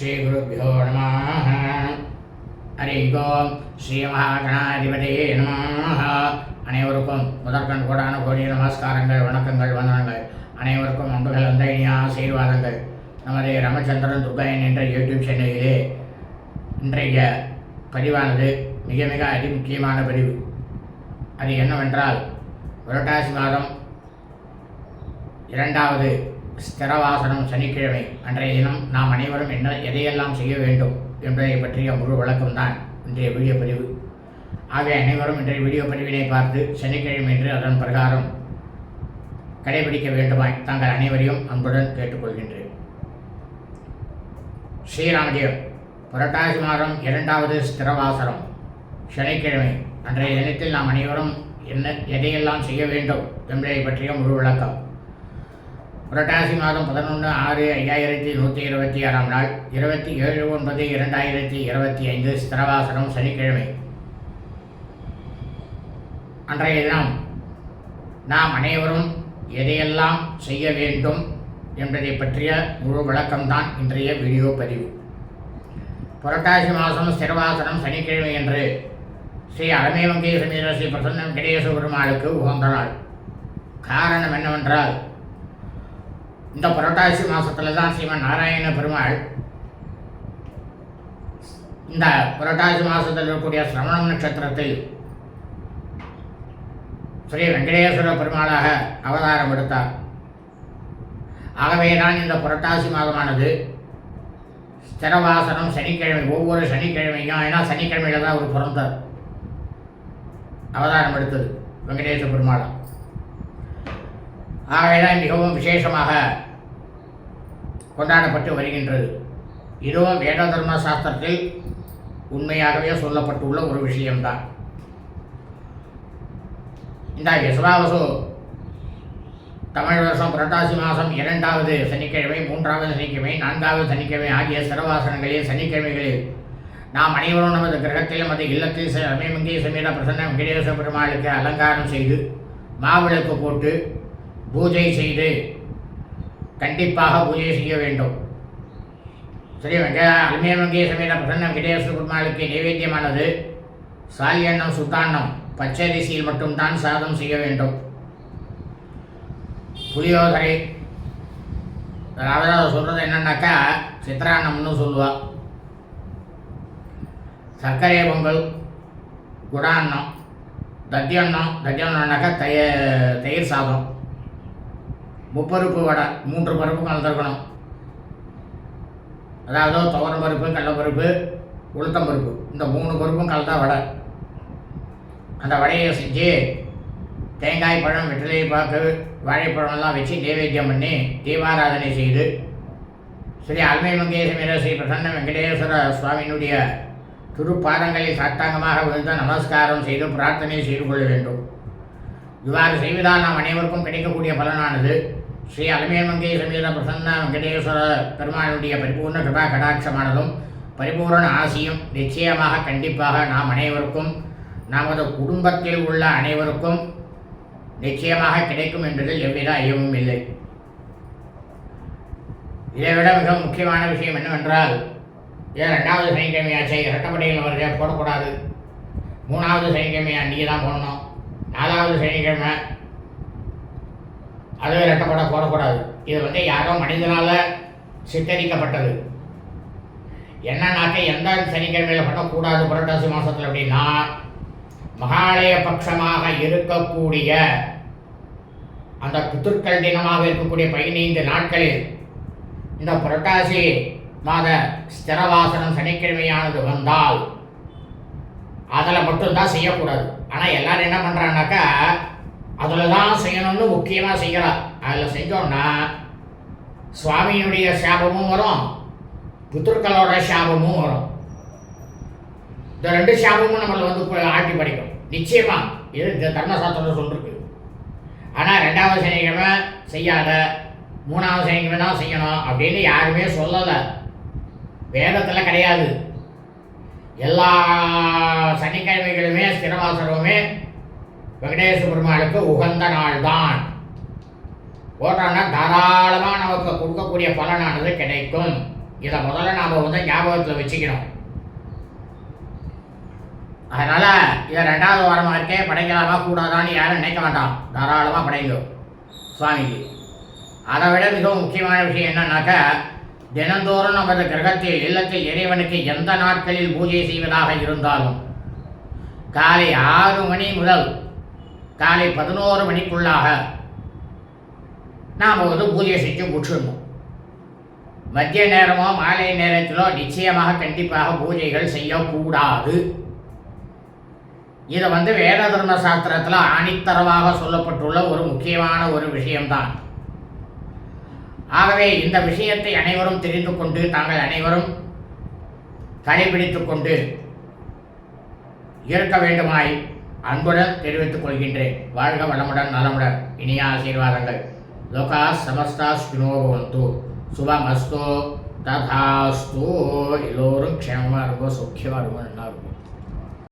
श्रीगुरुभ्यो नमः ஹரி ஓம் ஸ்ரீ மகாகணாதிபதியே நமः அனைவருக்கும் முதற்கண் கோடான கோடி நமஸ்காரங்கள் வணக்கங்கள் வந்தனங்கள் அனைவருக்கும் அன்புகள் அந்த இனிய ஆசீர்வாதங்கள் நமது ராமச்சந்திரன் துர்காயன் என்ற யூடியூப் சேனலிலே இன்றைய பதிவானது மிக மிக அதிமுக்கியமான பதிவு அது என்னவென்றால் புரட்டாசி மாதம் இரண்டாவது ஸ்திரவாசனம் சனிக்கிழமை. அன்றைய தினம் நாம் அனைவரும் என்ன எதையெல்லாம் செய்ய வேண்டும் என்பதை பற்றிய முழு விளக்கம்தான் இன்றைய வீடியோ பதிவு. ஆகவே அனைவரும் இன்றைய வீடியோ பதிவினை பார்த்து சனிக்கிழமை என்று அதன் பிரகாரம் கடைபிடிக்க வேண்டுமாய் தாங்கள் அனைவரையும் அன்புடன் கேட்டுக்கொள்கின்றேன். ஸ்ரீராமதேவ் புரட்டாசி மாதம் இரண்டாவது ஸ்திரவாசனம் சனிக்கிழமை. அன்றைய தினத்தில் நாம் அனைவரும் என்ன எதையெல்லாம் செய்ய வேண்டும் என்பதை பற்றிய முழு விளக்கம். புரட்டாசி மாதம் பதினொன்று ஆறு ஐயாயிரத்தி நூற்றி இருபத்தி ஆறாம் நாள் இருபத்தி ஏழு ஒன்பது இரண்டாயிரத்தி இருபத்தி ஐந்து ஸ்திரவாசனம் சனிக்கிழமை. அன்றைய தினம் நாம் அனைவரும் எதையெல்லாம் செய்ய வேண்டும் என்பதை பற்றிய முழு விளக்கம்தான் இன்றைய வீடியோ பதிவு. புரட்டாசி மாதம் ஸ்திரவாசனம் சனிக்கிழமை என்று ஸ்ரீ அலமேவங்கே சமீர ஸ்ரீ பிரசன்னம் கணேச பெருமாளுக்கு உகந்த நாள். காரணம் என்னவென்றால் இந்த புரட்டாசி மாதத்தில் தான் ஸ்ரீமன் நாராயண பெருமாள் இந்த புரட்டாசி மாதத்தில் இருக்கக்கூடிய சிரவணம் நட்சத்திரத்தில் ஸ்ரீ வெங்கடேஸ்வர பெருமாளாக அவதாரம் எடுத்தார் ஆகவே தான் இந்த புரட்டாசி மாதமானது ஸ்திரவாசனம் சனிக்கிழமை ஒவ்வொரு சனிக்கிழமையும் ஏன்னா சனிக்கிழமையில தான் ஒரு பிறந்தார். அவதாரம் எடுத்தது வெங்கடேஸ்வர பெருமாளா. ஆகைதான் மிகவும் விசேஷமாக கொண்டாடப்பட்டு வருகின்றது. இதுவும் வேத தர்ம சாஸ்திரத்தில் உண்மையாகவே சொல்லப்பட்டுள்ள ஒரு விஷயம்தான். இந்த விஸ்வாவசு தமிழ் வருஷம் புரட்டாசி மாதம் இரண்டாவது சனிக்கிழமை மூன்றாவது சனிக்கிழமை நான்காவது சனிக்கிழமை ஆகிய சிறவாசனங்களில் சனிக்கிழமைகளில் நாம் அனைவரும் நமது கிரகத்தில் நமது இல்லத்தில் சமயமங்கி சமீர பிரசன்ன வெங்கடேச பெருமாளுக்கு அலங்காரம் செய்து மாவிளக்கு போட்டு பூஜை செய்து கண்டிப்பாக பூஜை செய்ய வேண்டும். சரி வெங்க வங்கிய சமேத பிரசன்ன வெங்கடேஸ்வர பெருமாளுக்கு நைவேத்தியமானது. சாலியன்னம் சுத்தாண்ணம் பச்சரிசியில் மட்டும்தான் சாதம் செய்ய வேண்டும். புளியோதரை அதாவது சொல்கிறது என்னன்னாக்கா சித்திராண்ணம்னு சொல்லுவா. சர்க்கரை பொங்கல் குடாண்ணம் தத்தியண்ணம் தத்தியண்ணம்னாக்கா தய தயிர் சாதம். முப்பருப்பு வடை மூன்று பருப்பு கலந்துருக்கணும். அதாவது துவரம் பருப்பு கடலப்பருப்பு உளுத்தம் பருப்பு. இந்த மூணு பருப்பும் கலந்தா வடை. அந்த வடையை செஞ்சு தேங்காய் பழம் வெற்றிலை பாக்கு வாழைப்பழம்லாம் வச்சு நைவேத்தியம் பண்ணி தீபாராதனை செய்து ஸ்ரீ அல்மை மங்கேசமீர ஸ்ரீ பிரசன்ன வெங்கடேஸ்வர சுவாமியினுடைய திருப்பாதங்களில் சாத்தாங்கமாக விழுந்து நமஸ்காரம் செய்து பிரார்த்தனை செய்து கொள்ள வேண்டும். இவ்வாறு செய்வதால் நாம் அனைவருக்கும் கிடைக்கக்கூடிய பலனானது ஸ்ரீ அலமேமங்கை சமீர பிரசன்ன வெங்கடேஸ்வர பெருமானுடைய பரிபூர்ண கிருபா கடாட்சமானதும் பரிபூர்ண ஆசியும் நிச்சயமாக கண்டிப்பாக நாம் அனைவருக்கும் நமது குடும்பத்தில் உள்ள அனைவருக்கும் நிச்சயமாக கிடைக்கும் என்பதில் எவ்வித ஐயமும் இல்லை. இதைவிட மிக முக்கியமான விஷயம் என்னவென்றால் ஏன் ரெண்டாவது சனிக்கிழமையாச்சே இரட்டப்படையில் வருது போடக்கூடாது. மூணாவது சனிக்கிழமையா நீ தான் போடணும். நாலாவது சனிக்கிழமை அதுவே ரெட்டப்பட போடக்கூடாது. இது வந்து யாரோ மனிதனால் சித்தரிக்கப்பட்டது. என்னன்னாக்கா எந்த சனிக்கிழமையில் பண்ணக்கூடாது புரட்டாசி மாதத்தில் அப்படின்னா மகாலய பட்சமாக இருக்கக்கூடிய அந்த பித்திருக்கள் தினமாக இருக்கக்கூடிய பதினைந்து நாட்களில் இந்த புரட்டாசி மாத ஸ்திரவாசனம் சனிக்கிழமையானது வந்தால் அதில் மட்டும்தான் செய்யக்கூடாது. ஆனால் எல்லாரும் என்ன பண்ணுறாங்கனாக்கா அதில் தான் செய்யணும்னு முக்கியமாக செய்கிறார் அதில் செஞ்சோம்னா சுவாமியினுடைய சாபமும் வரும் புத்தர்களோட சாபமும் வரும். இந்த ரெண்டு சாபமும் நம்மளை வந்து ஆட்டி படிக்கும். நிச்சயமாக இது இந்த தர்மசாஸ்திரம் சொல்லிருக்கு. ஆனால் ரெண்டாவது சனிக்கிழமை செய்யாத மூணாவது சனிக்கிழமை தான் செய்யணும் அப்படின்னு யாருமே சொல்லலை. வேதத்தில் கிடையாது. எல்லா சனிக்கிழமைகளுமே ஸ்திரவாசனமுமே வெங்கடேஸ்வர பெருமாளுக்கு உகந்த நாள் தான் போட்டோம்னா தாராளமாக நமக்கு கொடுக்கக்கூடிய பலனானது கிடைக்கும். இதை முதல்ல நாம் வந்து ஞாபகத்தில் வச்சுக்கணும். அதனால் இதை ரெண்டாவது வாரமாக இருக்கே படைக்கலாமா கூடாதான்னு யாரும் நினைக்க வேண்டாம் தாராளமாக படைங்க சுவாமிக்கு அதை விட மிகவும் முக்கியமான விஷயம் என்னன்னாக்கா தினந்தோறும் நமது கிரகத்தில் இல்லத்தில் இறைவனுக்கு எந்த நாட்களில் பூஜை செய்வதாக இருந்தாலும் காலை ஆறு மணி முதல் காலை பதினோரு மணிக்குள்ளாக நாம் வந்து பூஜை செஞ்சு முடிச்சிடணும். மத்திய நேரமோ மாலை நேரத்திலோ நிச்சயமாக கண்டிப்பாக பூஜைகள் செய்யக்கூடாது. இது வந்து வேத தர்ம சாஸ்திரத்தில் ஆணித்தரமாக சொல்லப்பட்டுள்ள ஒரு முக்கியமான ஒரு விஷயம்தான். ஆகவே இந்த விஷயத்தை அனைவரும் தெரிந்து கொண்டு தாங்கள் அனைவரும் கடைபிடித்து கொண்டு இருக்க வேண்டுமாய் அன்புடன் தெரிவித்துக் கொள்கின்றேன். வாழ்க வளமுடன் நலமுடன். இனிய ஆசீர்வாதங்கள். லோகா சமஸ்தா ஸ்பினோபவந்து சுபமஸ்தோ. ததாஸ்தோ. எல்லோரும் க்ஷேமமாக இருக்கும் சுக்கியமாக இருக்கும்